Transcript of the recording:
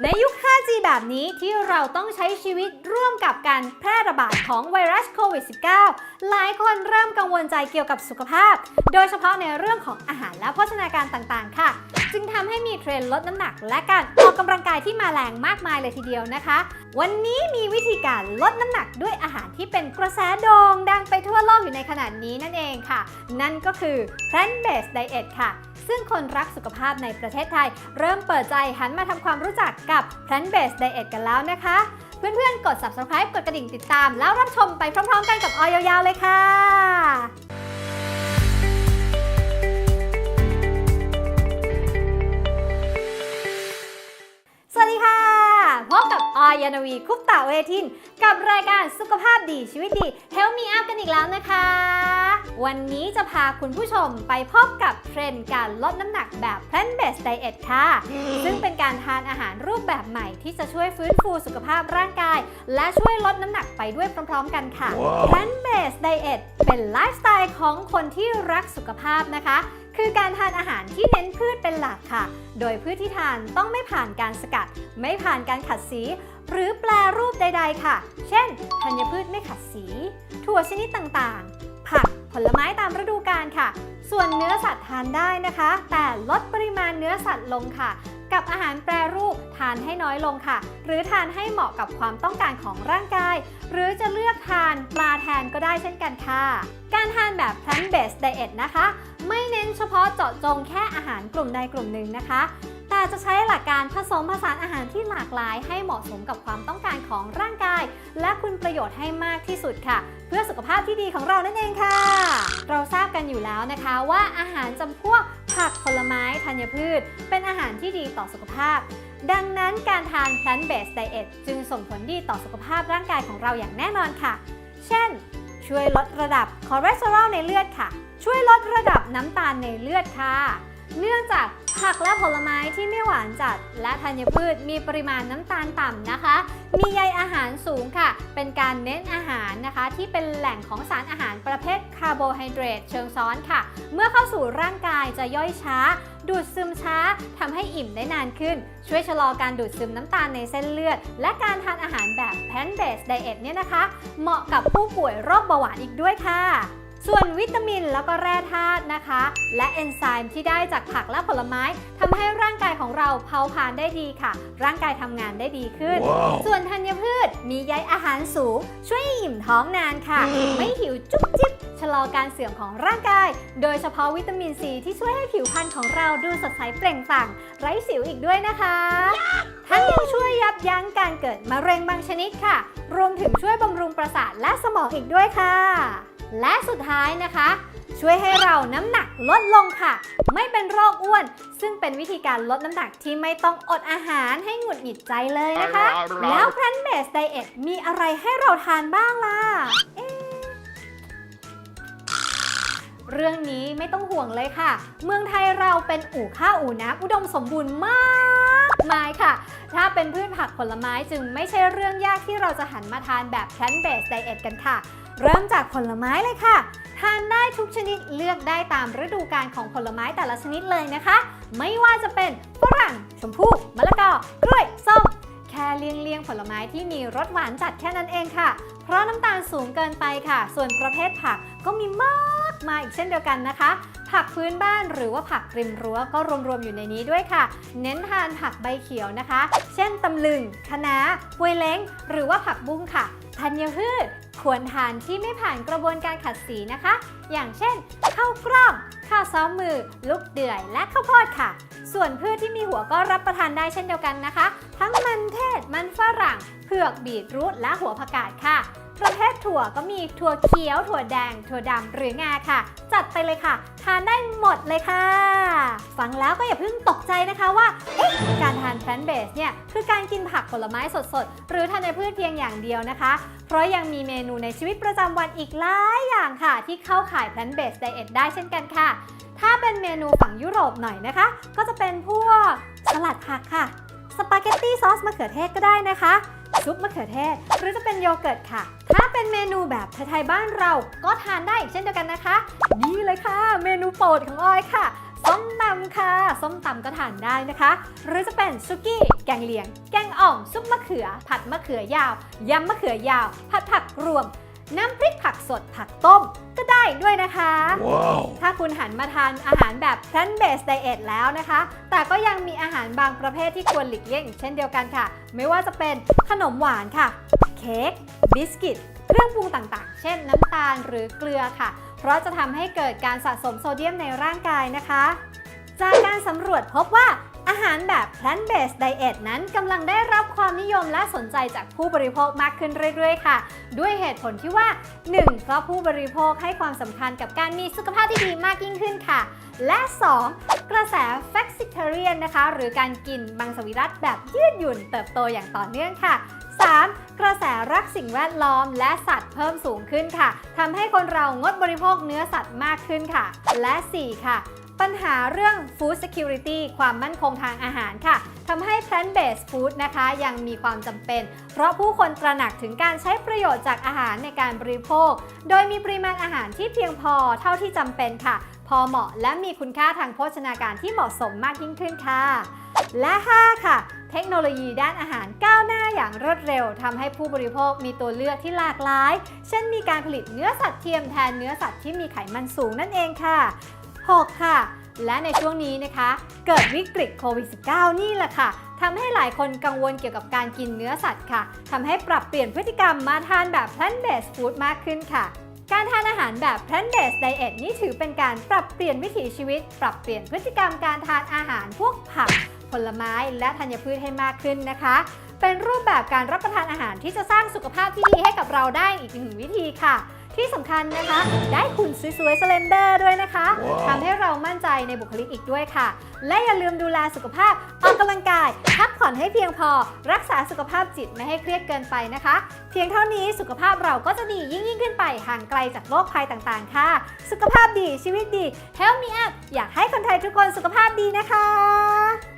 ในยุค 5G แบบนี้ที่เราต้องใช้ชีวิตร่วมกับการแพร่ระบาดของไวรัสโควิด -19 หลายคนเริ่มกังวลใจเกี่ยวกับสุขภาพ โดยเฉพาะในเรื่องของอาหารและโภชนาการต่างๆ ค่ะ จึงทำให้มีเทรนด์ลดน้ำหนัก และการออกกำลังกายที่มาแรงมากมายเลยทีเดียวนะคะ วันนี้มีวิธีการลดน้ำหนักด้วยอาหารที่เป็นกระแสโด่งดังไปทั่วโลกอยู่ในขณะนี้นั่นเองค่ะ นั่นก็คือ plant based diet ค่ะซึ่งคนรักสุขภาพในประเทศไทย เริ่มเปิดใจหันมาทำความรู้จักกับ plant based diet กันแล้วนะคะ เพื่อนๆ กด subscribe กดกระดิ่งติดตาม แล้วรับชมไปพร้อมๆ กันกับออยยาวๆเลยค่ะ ยยานวีคุปตะเวทิน กับรายการสุขภาพดีชีวิตดี Help Me Up กันอีกแล้วนะคะ วันนี้จะพาคุณผู้ชมไปพบกับเทรนด์การลดน้ำหนักแบบ Plant Based Diet ค่ะ ซึ่งเป็นการทานอาหารรูปแบบใหม่ที่จะช่วยฟื้นฟูสุขภาพร่างกาย และช่วยลดน้ำหนักไปด้วยพร้อม ๆ กันค่ะ Plant Based Diet เป็นไลฟ์สไตล์ของคนที่รักสุขภาพนะคะคือการทานอาหารที่เน้นพืชเป็นหลักค่ะ โดยพืชที่ทานต้องไม่ผ่านการสกัด ไม่ผ่านการขัดสี หรือแปลรูปใด ๆ ค่ะ เช่นธัญพืชไม่ขัดสี ถั่วชนิดต่างๆ ผักผลไม้ตามฤดูกาลค่ะ ส่วนเนื้อสัตว์ทานได้นะคะ แต่ลดปริมาณเนื้อสัตว์ลงค่ะ กับอาหารแปรรูปทานให้น้อยลงค่ะ หรือทานให้เหมาะกับความต้องการของร่างกาย หรือจะเลือกทานปลาแทนก็ได้เช่นกันค่ะ การทานแบบ plant based diet นะคะ ไม่เน้นเฉพาะเจาะจงแค่อาหารกลุ่มใดกลุ่มหนึ่งนะคะ แต่จะใช้หลักการผสมผสานอาหารที่หลากหลายให้เหมาะสมกับความต้องการของร่างกาย และคุณประโยชน์ให้มากที่สุดค่ะ เพื่อสุขภาพที่ดีของเรานั่นเองค่ะ เราทราบกันอยู่แล้วนะคะว่าอาหารจำพวกผักผลไม้ธัญพืช เป็นอาหารที่ดีต่อสุขภาพ ดังนั้นการทาน plant based diet จึงส่งผลดีต่อสุขภาพร่างกายของเราอย่างแน่นอนค่ะ เช่น ช่วยลดระดับคอเลสเตอรอลในเลือดค่ะ ช่วยลดระดับน้ำตาลในเลือดค่ะ เนื่องจากผักและผลไม้ที่ไม่หวานจัด และธัญพืชมีปริมาณน้ำตาลต่ำนะคะ มีใยอาหารสูงค่ะ เป็นการเน้นอาหารนะคะ ที่เป็นแหล่งของสารอาหารประเภทคาร์โบไฮเดรตเชิงซ้อนค่ะ เมื่อเข้าสู่ร่างกายจะย่อยช้า ดูดซึมช้าทำให้อิ่มได้นานขึ้น ช่วยชะลอการดูดซึมน้ำตาลในเส้นเลือด และการทานอาหารแบบ plant based diet เนี่ยนะคะ เหมาะกับผู้ป่วยโรคเบาหวานอีกด้วยค่ะ ส่วนวิตามินแล้วก็แร่ธาตุนะคะ และเอนไซม์ที่ได้จากผักและผลไม้ทำให้ร่างกายของเราเผาผลาญได้ดีค่ะ ร่างกายทำงานได้ดีขึ้น Wow. ส่วนธัญพืชมีใยอาหารสูง ช่วยให้อิ่มท้องนานค่ะ ไม่หิวจุ๊บจิ๊บชะลอการเสื่อมของร่างกาย โดยเฉพาะวิตามินซีที่ช่วยให้ผิวพรรณของเราดูสดใสเปล่งปลั่งไร้สิวอีกด้วยนะคะทั้ง ยังช่วยยับยั้งการเกิดมะเร็งบางชนิดค่ะ รวมถึงช่วยบำรุงประสาทและสมองอีกด้วยค่ะ และสุดท้ายนะคะ ช่วยให้เราน้ำหนักลดลงค่ะ ไม่เป็นโรคอ้วน ซึ่งเป็นวิธีการลดน้ำหนักที่ไม่ต้องอดอาหารให้หงุดหงิดใจเลยนะคะ แล้ว plant based diet มีอะไรให้เราทานบ้างล่ะเอ๊ะเรื่องนี้ไม่ต้องห่วงเลยค่ะ เมืองไทยเราเป็นอู่ข้าวอู่น้ำอุดมสมบูรณ์มาก มายค่ะ ถ้าเป็นพืชผักผลไม้จึงไม่ใช่เรื่องยากที่เราจะหันมาทานแบบ plant based diet กันค่ะ เริ่มจากผลไม้เลยค่ะ ทานได้ทุกชนิดเลือกได้ตามฤดูกาลของผลไม้แต่ละชนิดเลยนะคะ ไม่ว่าจะเป็นฝรั่งชมพู่มะละกอกล้วยส้มแค่เลี่ยงเลี่ยงๆผลไม้ที่มีรสหวานจัดแค่นั้นเองค่ะ เพราะน้ำตาลสูงเกินไปค่ะ ส่วนประเภทผักก็มีมาก มาอีกเช่นเดียวกันนะคะ ผักพื้นบ้านหรือว่าผักริมรั้วก็รวมๆอยู่ในนี้ด้วยค่ะ เน้นทานผักใบเขียวนะคะ เช่นตำลึงคะน้าปวยเล้ง หรือว่าผักบุ้งค่ะธัญพืชควรทานที่ไม่ผ่านกระบวนการขัดสีนะคะ อย่างเช่นข้าวกล้องข้าวซ้อมมือ ลูกเดือย และข้าวโพดค่ะ ส่วนพืชที่มีหัวก็รับประทานได้เช่นเดียวกันนะคะ ทั้งมันเทศ มันฝรั่ง เผือกบีทรูทและหัวผักกาดค่ะ ประเภทถั่วก็มีถั่วเขียว ถั่วแดง ถั่วดำหรืองาค่ะ จัดไปเลยค่ะ ทานได้หมดเลยค่ะ ฟังแล้วก็อย่าเพิ่งตกใจนะคะว่า เอ๊ะ การทานแพลนเบสเนี่ย คือการกินผักผลไม้สดๆ หรือทานในพืชเพียงอย่างเดียวนะคะ เพราะยังมีเมนูในชีวิตประจำวันอีกหลายอย่างค่ะ ที่เข้าข่ายแพลนเบสไดเอทได้เช่นกันค่ะ ถ้าเป็นเมนูฝั่งยุโรปหน่อยนะคะ ก็จะเป็นพวกสลัดผักค่ะ สปาเกตตี้ซอสมะเขือเทศก็ได้นะคะ ซุปมะเขือเทศ หรือจะเป็นโยเกิร์ตค่ะ ถ้าเป็นเมนูแบบไทยๆบ้านเราก็ทานได้อีกเช่นเดียวกันนะคะ นี่เลยค่ะ เมนูโปรดของออยค่ะส้มมตำค่ะ ส้มตำก็ทานได้นะคะ หรือจะเป็นซุกี้ แกงเหลียง แกงอ่อม ซุปมะเขือ ผัดมะเขือยาว ยำมะเขือยาว ผัดผักรวม น้ำพริกผักสด ผักต้ม ก็ได้ด้วยนะคะ Wow. ถ้าคุณหันมาทานอาหารแบบ plant based diet แล้วนะคะ แต่ก็ยังมีอาหารบางประเภทที่ควรหลีกเลี่ยงอีกเช่นเดียวกันค่ะ ไม่ว่าจะเป็นขนมหวานค่ะ เค้ก บิสกิต เครื่องปรุงต่างๆ เช่นน้ำตาลหรือเกลือค่ะ เพราะจะทำให้เกิดการสะสมโซเดียมในร่างกายนะคะ จากการสำรวจพบว่า อาหารแบบ plant based diet นั้นกำลังได้รับความนิยมและสนใจจากผู้บริโภคมากขึ้นเรื่อยๆ ค่ะ ด้วยเหตุผลที่ว่า 1. เพราะผู้บริโภคให้ความสำคัญกับการมีสุขภาพที่ดีมากยิ่งขึ้นค่ะ และ 2. กระแส flexitarian นะคะ หรือการกินมังสวิรัตแบบยืดหยุ่นเติบโตอย่างต่อเนื่องค่ะ 3. กระแสรักสิ่งแวดล้อมและสัตว์เพิ่มสูงขึ้นค่ะทำให้คนเรางดบริโภคเนื้อสัตว์มากขึ้นค่ะ และ 4 ค่ะ ปัญหาเรื่อง food security ความมั่นคงทางอาหารค่ะทำให้ plant based food นะคะยังมีความจำเป็น เพราะผู้คนตระหนักถึงการใช้ประโยชน์จากอาหารในการบริโภค โดยมีปริมาณอาหารที่เพียงพอเท่าที่จำเป็นค่ะ พอเหมาะและมีคุณค่าทางโภชนาการที่เหมาะสมมากยิ่งขึ้นค่ะ และ 5 ค่ะเทคโนโลยีด้านอาหารก้าวหน้าอย่างรวดเร็วทำให้ผู้บริโภคมีตัวเลือกที่หลากหลาย เช่นมีการผลิตเนื้อสัตว์เทียมแทนเนื้อสัตว์ที่มีไขมันสูงนั่นเองค่ะ 6 ค่ะ และในช่วงนี้นะคะ เกิดวิกฤตโควิด -19 นี่แหละค่ะทำให้หลายคนกังวลเกี่ยวกับการกินเนื้อสัตว์ค่ะทำให้ปรับเปลี่ยนพฤติกรรมมาทานแบบ plant based food มากขึ้นค่ะการทานอาหารแบบ plant based diet นี่ถือเป็นการปรับเปลี่ยนวิถีชีวิต ปรับเปลี่ยนพฤติกรรมการทานอาหารพวกผัก ผลไม้และธัญพืชให้มากขึ้นนะคะ เป็นรูปแบบการรับประทานอาหารที่จะสร้างสุขภาพที่ดีให้กับเราได้อีกหนึ่งวิธีค่ะ ที่สำคัญนะคะ ได้หุ่นสวยๆสเลนเดอร์ด้วยนะคะว้าวทำให้เรามั่นใจในบุคลิกอีกด้วยค่ะ และอย่าลืมดูแลสุขภาพออกกำลังกาย พักผ่อนให้เพียงพอ รักษาสุขภาพจิตไม่ให้เครียดเกินไปนะคะ เพียงเท่านี้สุขภาพเราก็จะดียิ่งยิ่งขึ้นไปห่างไกลจากโรคภัยต่างๆ ค่ะ สุขภาพดีชีวิตดี Help me up อยากให้คนไทยทุกคนสุขภาพดีนะคะ